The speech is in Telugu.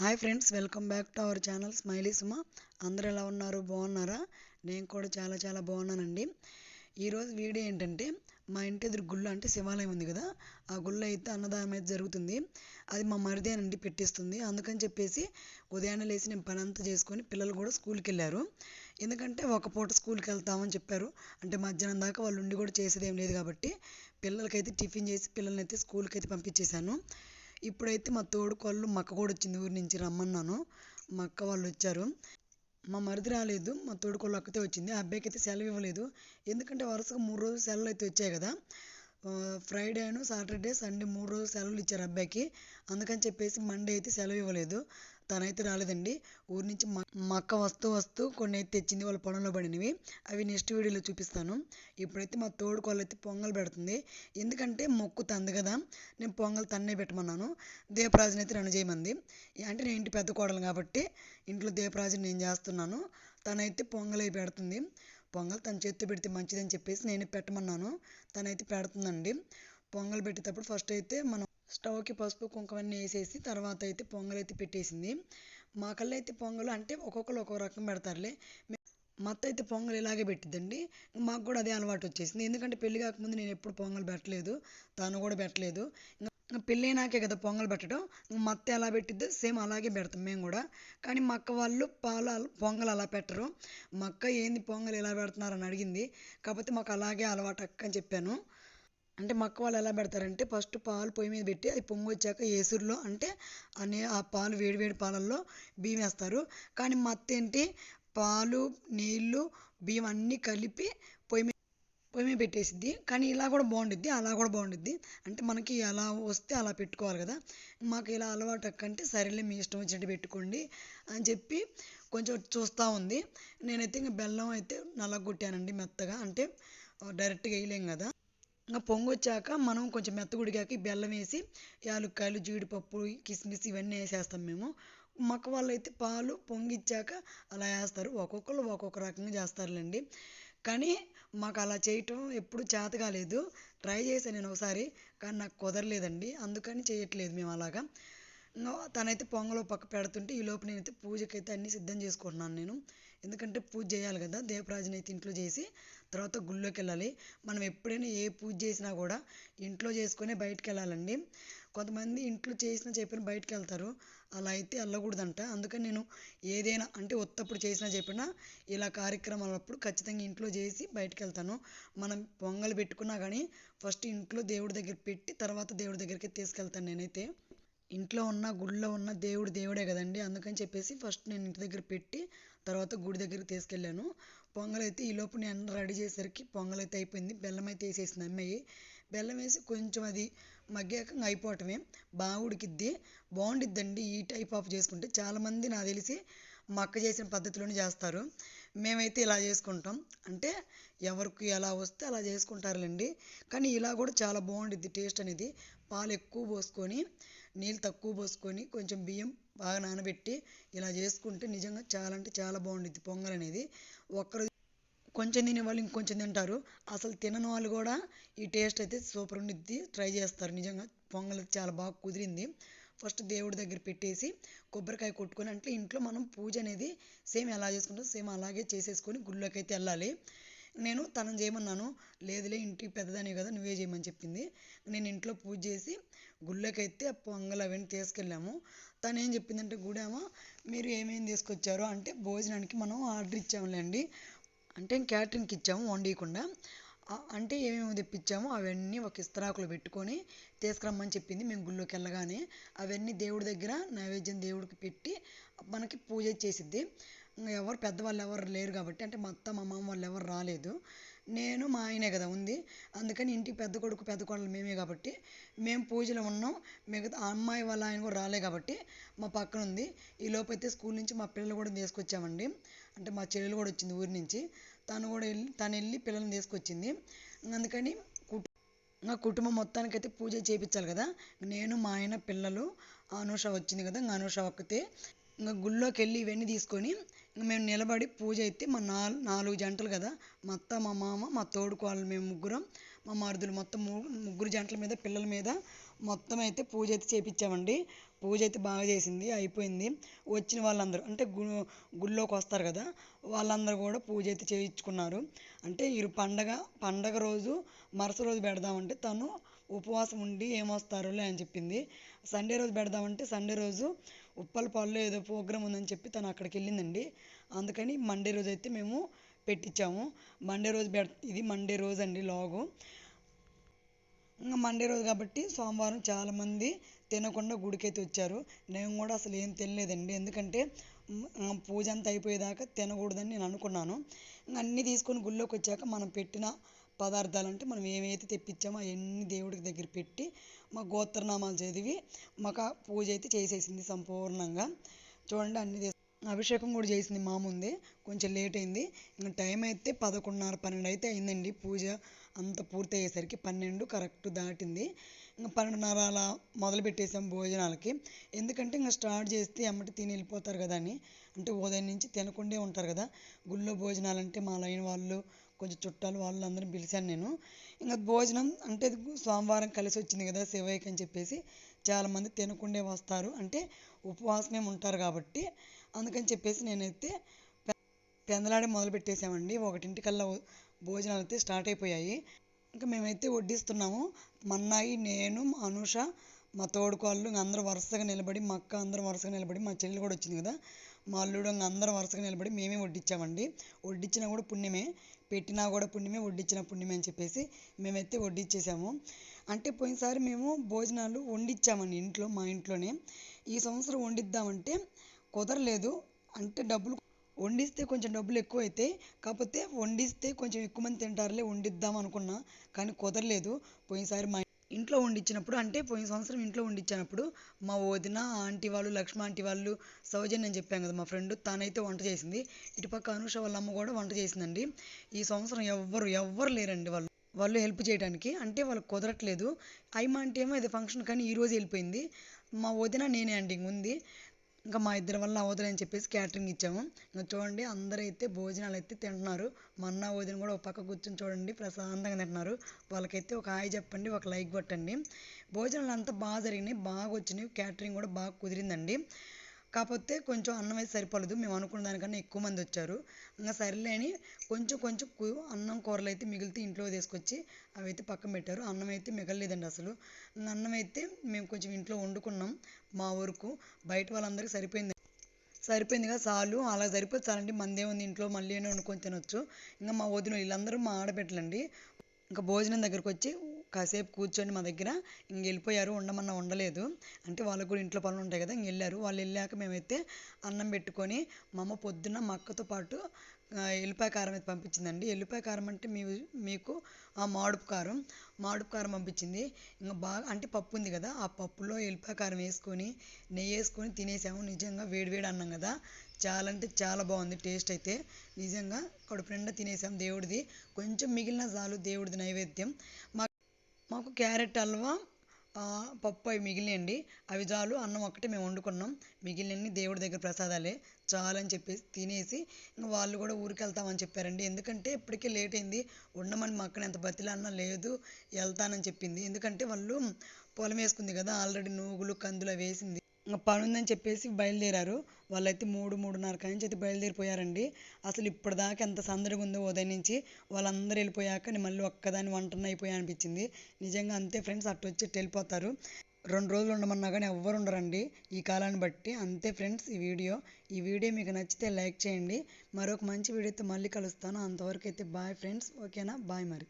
Hi friends welcome back to our channel smiley Suma. అందరు ఎలా ఉన్నారు? బాగున్నారా? నేను కూడా చాలా చాలా బాగున్నానండి. ఈరోజు వీడియో ఏంటంటే మా ఇంటి ఎదురు గుళ్ళు అంటే శివాలయం ఉంది కదా ఆ గుళ్ళు అయితే అన్నదానం అయితే జరుగుతుంది. అది మా మరిదేనండి పెట్టిస్తుంది. అందుకని చెప్పేసి ఉదయాన్నే లేచి నేను పని అంతా చేసుకొని పిల్లలు కూడా స్కూల్కి వెళ్ళారు. ఎందుకంటే ఒక పూట స్కూల్కి వెళ్తామని చెప్పారు. అంటే మధ్యాహ్నం దాకా వాళ్ళు ఉండి కూడా చేసేది ఏం లేదు కాబట్టి పిల్లలకైతే టిఫిన్ చేసి పిల్లల్ని అయితే స్కూల్కి అయితే పంపించేశాను. ఇప్పుడైతే మా తోడుకోళ్ళు మక్క కూడా వచ్చింది ఊరి నుంచి రమ్మన్నాను. మా అక్క వాళ్ళు వచ్చారు. మా మరిది రాలేదు మా తోడుకోళ్ళు అక్కతే వచ్చింది. ఆ అబ్బాయికి అయితే సెలవు ఇవ్వలేదు. ఎందుకంటే వరుసగా మూడు రోజులు సెలవులు అయితే వచ్చాయి కదా. ఫ్రైడేను సాటర్డే సండే మూడు రోజులు సెలవులు ఇచ్చారు అబ్బాయికి. అందుకని చెప్పేసి మండే అయితే సెలవు ఇవ్వలేదు. తనైతే రాలేదండి. ఊరి నుంచి మా అక్క వస్తూ వస్తూ కొన్ని అయితే తెచ్చింది వాళ్ళ పొలంలో పడినవి. అవి నెక్స్ట్ వీడియోలో చూపిస్తాను. ఇప్పుడైతే మా తోడుకోళ్ళు అయితే పొంగల్ పెడుతుంది. ఎందుకంటే మొక్కు తంది కదా. నేను పొంగల్ తన్నే పెట్టమన్నాను. దీపరాజుని అయితే రన్ చేయమంది. అంటే నేను ఇంటి పెద్ద కోడలు కాబట్టి ఇంట్లో దీపరాజుని నేను చేస్తున్నాను. తనైతే పొంగల్ అయి పెడుతుంది. పొంగల్ తన చేత్తో పెడితే మంచిదని చెప్పేసి నేను పెట్టమన్నాను. తనైతే పెడుతుందండి. పొంగల్ పెట్టేటప్పుడు ఫస్ట్ అయితే మనం స్టవ్కి పసుపు కుంకుమ అన్నీ వేసేసి తర్వాత అయితే పొంగల్ అయితే పెట్టేసింది. మా కళ్ళు అయితే పొంగల్ అంటే ఒక్కొక్కరు ఒక్కొక్క రకం పెడతారులే. మత్త అయితే పొంగల్ ఇలాగే పెట్టిద్దండి. మాకు కూడా అదే అలవాటు వచ్చేసింది. ఎందుకంటే పెళ్ళి కాకముందు నేను ఎప్పుడు పొంగల్ పెట్టలేదు. తను కూడా పెట్టలేదు. పెళ్ళైనాకే కదా పొంగల్ పెట్టడం. మత్త అత్త ఎలా పెట్టిద్దో సేమ్ అలాగే పెడతాం మేము కూడా. కానీ మా అక్క వాళ్ళు పాలు పొంగల్ అలా పెట్టరు. మా అక్క ఏంది పొంగల్ ఎలా పెడుతున్నారని అడిగింది. కాకపోతే మాకు అలాగే అలవాటు అక్క అని చెప్పాను. అంటే మక్క వాళ్ళు ఎలా పెడతారంటే ఫస్ట్ పాలు పొయ్యి మీద పెట్టి అది పొంగి వచ్చాక ఏసురులో అంటే అనే ఆ పాలు వేడి వేడి పాలల్లో బియ్యం వేస్తారు. కానీ మా అత్త ఏంటి? పాలు నీళ్ళు బియ్యం అన్నీ కలిపి పొయ్యి మీద పొయ్యి మీద పెట్టేసిద్ది. కానీ ఇలా కూడా బాగుండిద్ది అలా కూడా బాగుండిద్ది. అంటే మనకి ఎలా వస్తే అలా పెట్టుకోవాలి కదా. మాకు ఇలా అలవాటు అక్కంటే సరేలే మీ ఇష్టం వచ్చినట్టు పెట్టుకోండి అని చెప్పి కొంచెం చూస్తూ ఉంది. నేనైతే ఇంకా బెల్లం అయితే నల్లగొట్టానండి మెత్తగా. అంటే డైరెక్ట్గా వేయలేం కదా. ఇంకా పొంగొచ్చాక మనం కొంచెం మెత్తగుడిగాక బెల్లం వేసి యాలుక్కాయలు జీడిపప్పు కిస్మిస్ ఇవన్నీ వేసేస్తాం మేము. మక్క వాళ్ళు అయితే పాలు పొంగిచ్చాక అలా వేస్తారు. ఒక్కొక్కరు ఒక్కొక్క రకంగా చేస్తారులేండి. కానీ మాకు అలా చేయటం ఎప్పుడు చేత కాలేదు. ట్రై చేశాను నేను ఒకసారి కానీ నాకు కుదరలేదండి. అందుకని చేయట్లేదు మేము అలాగా. తనైతే పొంగలో పక్క పెడుతుంటే ఈ లోపు నేనైతే పూజకైతే అన్నీ సిద్ధం చేసుకుంటున్నాను నేను. ఎందుకంటే పూజ చేయాలి కదా దీపరాజుని అయితే ఇంట్లో చేసి తర్వాత గుళ్ళోకి వెళ్ళాలి మనం ఎప్పుడైనా ఏ పూజ చేసినా కూడా ఇంట్లో చేసుకునే బయటకు వెళ్ళాలండి కొంతమంది ఇంట్లో చేసినా చెప్పిన బయటకు వెళ్తారు అలా అయితే వెళ్ళకూడదంట. అందుకని నేను ఏదైనా అంటే ఒత్తప్పుడు చేసినా చెప్పినా ఇలా కార్యక్రమాలప్పుడు ఖచ్చితంగా ఇంట్లో చేసి బయటకు వెళ్తాను మనం పొంగల్ పెట్టుకున్నా కానీ ఫస్ట్ ఇంట్లో దేవుడి దగ్గర పెట్టి తర్వాత దేవుడి దగ్గరికి తీసుకెళ్తాను నేనైతే. ఇంట్లో ఉన్న గుళ్ళో ఉన్న దేవుడు దేవుడే కదండి. అందుకని చెప్పేసి ఫస్ట్ నేను ఇంటి దగ్గర పెట్టి తర్వాత గుడి దగ్గరికి తీసుకెళ్ళాను. పొంగల్ అయితే లోపు నేను రెడీ చేసేసరికి పొంగల్ అయితే అయిపోయింది. బెల్లం అయితే వేసేసింది అమ్మాయి బెల్లం వేసి కొంచెం అది మగ్గాక అయిపోవటమే. బాగా ఉడికిద్ది బాగుండిద్దండి ఈ టైప్ ఆఫ్ చేసుకుంటే. చాలామంది నాకు తెలిసి మా అక్క చేసిన పద్ధతిలోనే చేస్తారు. మేమైతే ఇలా చేసుకుంటాం. అంటే ఎవరికి ఎలా వస్తే అలా చేసుకుంటారులేండి. కానీ ఇలా కూడా చాలా బాగుండిద్ది టేస్ట్ అనేది. పాలు ఎక్కువ పోసుకొని నీళ్ళు తక్కువ పోసుకొని కొంచెం బియ్యం బాగా నానబెట్టి ఇలా చేసుకుంటే నిజంగా చాలా అంటే చాలా బాగుండిద్ది పొంగల్ అనేది. ఒక్కరు కొంచెం తినే వాళ్ళు ఇంకొంచెం తింటారు. అసలు తినని వాళ్ళు కూడా ఈ టేస్ట్ అయితే సూపర్ ఉండిద్ది. ట్రై చేస్తారు. నిజంగా పొంగల్ చాలా బాగా కుదిరింది. ఫస్ట్ దేవుడి దగ్గర పెట్టేసి కొబ్బరికాయ కొట్టుకొని అంటే ఇంట్లో మనం పూజ అనేది సేమ్ ఎలా చేసుకుంటాం సేమ్ అలాగే చేసేసుకొని గుళ్ళోకి అయితే వెళ్ళాలి. నేను తనని చేయమన్నాను లేదులే ఇంటికి పెద్దదానే కదా నువ్వే చేయమని చెప్పింది. నేను ఇంట్లో పూజ చేసి గుళ్ళోకి అయితే పొంగల్ అవన్నీ తీసుకెళ్ళాము. తను ఏం చెప్పిందంటే గుడేమో మీరు ఏమేమి తీసుకొచ్చారో అంటే భోజనానికి మనం ఆర్డర్ ఇచ్చాములేండి అంటే క్యాటరింగ్కి ఇచ్చాము వండియకుండా. అంటే ఏమేమి తెప్పించామో అవన్నీ ఒక ఇస్తరాకులో పెట్టుకొని తీసుకురమ్మని చెప్పింది మేము గుళ్ళోకి వెళ్ళగానే. అవన్నీ దేవుడి దగ్గర నైవేద్యం దేవుడికి పెట్టి మనకి పూజ చేసిద్ది. ఎవరు పెద్దవాళ్ళు ఎవరు లేరు కాబట్టి అంటే మా అత్త మా మామ వాళ్ళు ఎవరు రాలేదు. నేను మా ఆయనే కదా ఉంది. అందుకని ఇంటికి పెద్ద కొడుకు పెద్ద కోడలు మేమే కాబట్టి మేము పూజలో ఉన్నాం. మిగతా అమ్మాయి వాళ్ళ ఆయన కూడా రాలే కాబట్టి మా పక్కన ఉంది. ఈ లోపు అయితే స్కూల్ నుంచి మా పిల్లలు కూడా తీసుకొచ్చామండి. అంటే మా చెల్లెలు కూడా వచ్చింది ఊరి నుంచి. తను కూడా వెళ్ళి తను వెళ్ళి పిల్లల్ని తీసుకొచ్చింది. అందుకని ఇంకా కుటుంబం మొత్తానికి అయితే పూజ చేయించాలి కదా. నేను మా ఆయన పిల్లలు అనూష వచ్చింది కదా ఇంకా అనూష ఒక్కతే. ఇంకా గుళ్ళోకి వెళ్ళి ఇవన్నీ తీసుకొని ఇంకా మేము నిలబడి పూజ అయితే మా నాలుగు నాలుగు జంటలు కదా. మా అత్త మా మామ మా తోడుకోవాలి మేము ముగ్గురం మా మరుదులు మొత్తం ముగ్గురు జంటల మీద పిల్లల మీద మొత్తం అయితే పూజ అయితే చేయించామండి పూజ అయితే బాగా చేసింది అయిపోయింది. వచ్చిన వాళ్ళందరూ అంటే గు గుళ్ళోకి వస్తారు కదా వాళ్ళందరూ కూడా పూజ అయితే చేయించుకున్నారు. అంటే ఈ పండగ పండగ రోజు మరుసటి రోజు పెడదామంటే తను ఉపవాసం ఉండి ఏమొస్తారులే అని చెప్పింది. సండే రోజు పెడదామంటే సండే రోజు ఉప్పలపాడులో ఏదో ప్రోగ్రామ్ ఉందని చెప్పి తను అక్కడికి వెళ్ళిందండి అందుకని మండే రోజు అయితే మేము పెట్టించాము మండే రోజు పెడ ఇది మండే రోజు అండి లాగు. ఇంకా మండే రోజు కాబట్టి సోమవారం చాలామంది తినకుండా గుడికైతే వచ్చారు. నేను కూడా అసలు ఏం తినలేదండి. ఎందుకంటే పూజ అంతా అయిపోయేదాకా తినకూడదని నేను అనుకున్నాను. ఇంకా అన్నీ తీసుకొని గుళ్ళోకి వచ్చాక మనం పెట్టిన పదార్థాలు అంటే మనం ఏమైతే తెప్పించామో అవన్నీ దేవుడికి దగ్గర పెట్టి మా గోత్రనామాలు చదివి మాకు ఆ పూజ అయితే చేసేసింది సంపూర్ణంగా. చూడండి అన్ని అభిషేకం కూడా చేసింది మా ముందే. కొంచెం లేట్ అయింది. ఇంకా టైం అయితే పదకొండున్నర పన్నెండు అయితే అయిందండి పూజ. అంత పూర్తి అయ్యేసరికి పన్నెండు కరెక్ట్ దాటింది. ఇంకా పన్నెండున్నర అలా మొదలు పెట్టేసాం భోజనాలకి. ఎందుకంటే ఇంకా స్టార్ట్ చేస్తే అమ్మటి తిని వెళ్ళిపోతారు కదా అని. అంటే ఉదయం నుంచి తినకుండే ఉంటారు కదా. గుళ్ళో భోజనాలు అంటే మా లైన్ వాళ్ళు కొంచెం చుట్టాలు వాళ్ళు అందరిని పిలిచాను నేను. ఇంకా భోజనం అంటే సోమవారం కలిసి వచ్చింది కదా శివయ్యకి అని చెప్పేసి చాలామంది తినకుండే వస్తారు. అంటే ఉపవాసమే ఉంటారు కాబట్టి అందుకని చెప్పేసి నేనైతే పెందలాడే మొదలు పెట్టేసామండి ఒకటింటికల్లా భోజనాలు అయితే స్టార్ట్ అయిపోయాయి. ఇంకా మేమైతే వడ్డిస్తున్నాము. మన్నాయి నేను మా అనుష మా తోడుకోళ్ళు అందరూ వరుసగా నిలబడి మా అక్క అందరూ వరుసగా నిలబడి మా చెల్లి కూడా వచ్చింది కదా. మా అల్లుడు అందరూ వరుసగా నిలబడి మేమే వడ్డించామండి వడ్డించినా కూడా పుణ్యమే. పెట్టినా కూడా పుణ్యమే వడ్డించిన పుణ్యమే అని చెప్పేసి మేమైతే వడ్డించేసాము అంటే పోయినసారి మేము భోజనాలు వండిచ్చామండి ఇంట్లో మా ఇంట్లోనే. ఈ సంవత్సరం వండిద్దామంటే కుదరలేదు. అంటే డబ్బులు వండిస్తే కొంచెం డబ్బులు ఎక్కువ అవుతాయి కాకపోతే వండిస్తే కొంచెం ఎక్కువ మంది తింటారులే వండిద్దాం అనుకున్నా కానీ కుదరలేదు. పోయినసారి మా ఇంట్లో వండించినప్పుడు అంటే పోయిన సంవత్సరం ఇంట్లో వండించినప్పుడు మా వదిన ఆంటీ వాళ్ళు లక్ష్మ ఆంటీ వాళ్ళు సౌజన్య అని చెప్పాను కదా మా ఫ్రెండ్ తనైతే వంట చేసింది. ఇటుపక్క అనుష వాళ్ళ అమ్మ కూడా వంట చేసిందండి. ఈ సంవత్సరం ఎవ్వరు ఎవ్వరు లేరండి వాళ్ళు. వాళ్ళు హెల్ప్ చేయడానికి అంటే వాళ్ళకి కుదరట్లేదు. అయ్యమ్మ అంటే ఏమో ఇది ఫంక్షన్ కానీ ఈరోజు వెళ్ళిపోయింది. మా వదిన నేనే అండి ఇంక ఉంది ఇంకా మా ఇద్దరి వల్ల అవ్వదులే అని చెప్పేసి క్యాటరింగ్ ఇచ్చాము. ఇంకా చూడండి అందరూ అయితే భోజనాలు అయితే తింటున్నారు. మా అన్న వదిన కూడా ఒక పక్క కూర్చొని చూడండి ప్రశాంతంగా తింటున్నారు. వాళ్ళకైతే ఒక హాయ్ చెప్పండి ఒక లైక్ కొట్టండి. భోజనాలు అంతా బాగా జరిగినాయి బాగా వచ్చినాయి. క్యాటరింగ్ కూడా బాగా కుదిరిందండి. కాకపోతే కొంచెం అన్నం అయితే సరిపోలేదు. మేము అనుకున్న దానికన్నా ఎక్కువ మంది వచ్చారు. ఇంకా సరేలే అని కొంచెం కొంచెం అన్నం కూరలు అయితే మిగిలితే ఇంట్లో తీసుకొచ్చి అవి అయితే పక్కన పెట్టారు. అన్నం అయితే మిగలలేదండి అసలు. అన్నం అయితే మేము కొంచెం ఇంట్లో వండుకున్నాం మా వరకు. బయట వాళ్ళందరికీ సరిపోయింది. సరిపోయింది చాలు. అలా సరిపోతే చాలండి. మందే ఉంది ఇంట్లో. మళ్ళీ అయినా వండుకొని తినొచ్చు. ఇంకా మా వదిన వీళ్ళందరూ మా ఆడబిడ్డలండి. ఇంకా భోజనం దగ్గరకు వచ్చి కాసేపు కూర్చొని మా దగ్గర ఇంక వెళ్ళిపోయారు ఉండమన్నా ఉండలేదు. అంటే వాళ్ళకు కూడా ఇంట్లో పనులు ఉంటాయి కదా ఇంక వెళ్ళారు. వాళ్ళు వెళ్ళాక మేమైతే అన్నం పెట్టుకొని మా అమ్మ పొద్దున్న మా అక్కతో పాటు ఎల్లిపాయ కారం అయితే పంపించిందండి. ఎల్లిపాయ కారం అంటే మీ మీకు ఆ మాడుపు కారం మాడుపు కారం పంపించింది. ఇంకా బాగా అంటే పప్పు ఉంది కదా ఆ పప్పులో ఎల్లిపాయ కారం వేసుకొని నెయ్యి వేసుకొని తినేసాము. నిజంగా వేడివేడి అన్నం కదా. చాలా అంటే చాలా బాగుంది టేస్ట్ అయితే. నిజంగా కడుపు నిండా తినేసాం దేవుడిది. కొంచెం మిగిలిన చాలు దేవుడిది నైవేద్యం. మా మాకు క్యారెట్ హల్వా పప్పు అవి మిగిలినాయండి. అవి చాలు అన్నం ఒక్కటే మేము వండుకున్నాం. మిగిలినన్ని దేవుడి దగ్గర ప్రసాదాలే. చాలని చెప్పేసి తినేసి ఇంకా వాళ్ళు కూడా ఊరికి వెళ్తామని చెప్పారండి. ఎందుకంటే ఇప్పటికే లేట్ అయింది. ఉండమని మా అక్కని ఎంత బతిలాడినా లేదు వెళ్తానని చెప్పింది. ఎందుకంటే వాళ్ళు పొలం వేసుకుంది కదా ఆల్రెడీ నూగులు కందులు అవి వేసింది. పని ఉందని చెప్పేసి బయలుదేరారు. వాళ్ళైతే మూడు మూడున్నర నుంచి అయితే బయలుదేరిపోయారండి. అసలు ఇప్పటిదాకా ఎంత సందడిగా ఉందో ఉదయం నుంచి వాళ్ళందరూ వెళ్ళిపోయాక నేను మళ్ళీ ఒక్కదాని వంటన అయిపోయా అనిపించింది. నిజంగా అంతే ఫ్రెండ్స్ అటు వచ్చి వెళ్ళిపోతారు. రెండు రోజులు ఉండమన్నా కానీ ఎవ్వరు ఉండరండి. ఈ కాలాన్ని బట్టి అంతే ఫ్రెండ్స్ ఈ వీడియో. ఈ వీడియో మీకు నచ్చితే లైక్ చేయండి. మరొక మంచి వీడియోతో మళ్ళీ కలుస్తాను. అంతవరకు అయితే బాయ్ ఫ్రెండ్స్. ఓకేనా? బాయ్ మరి.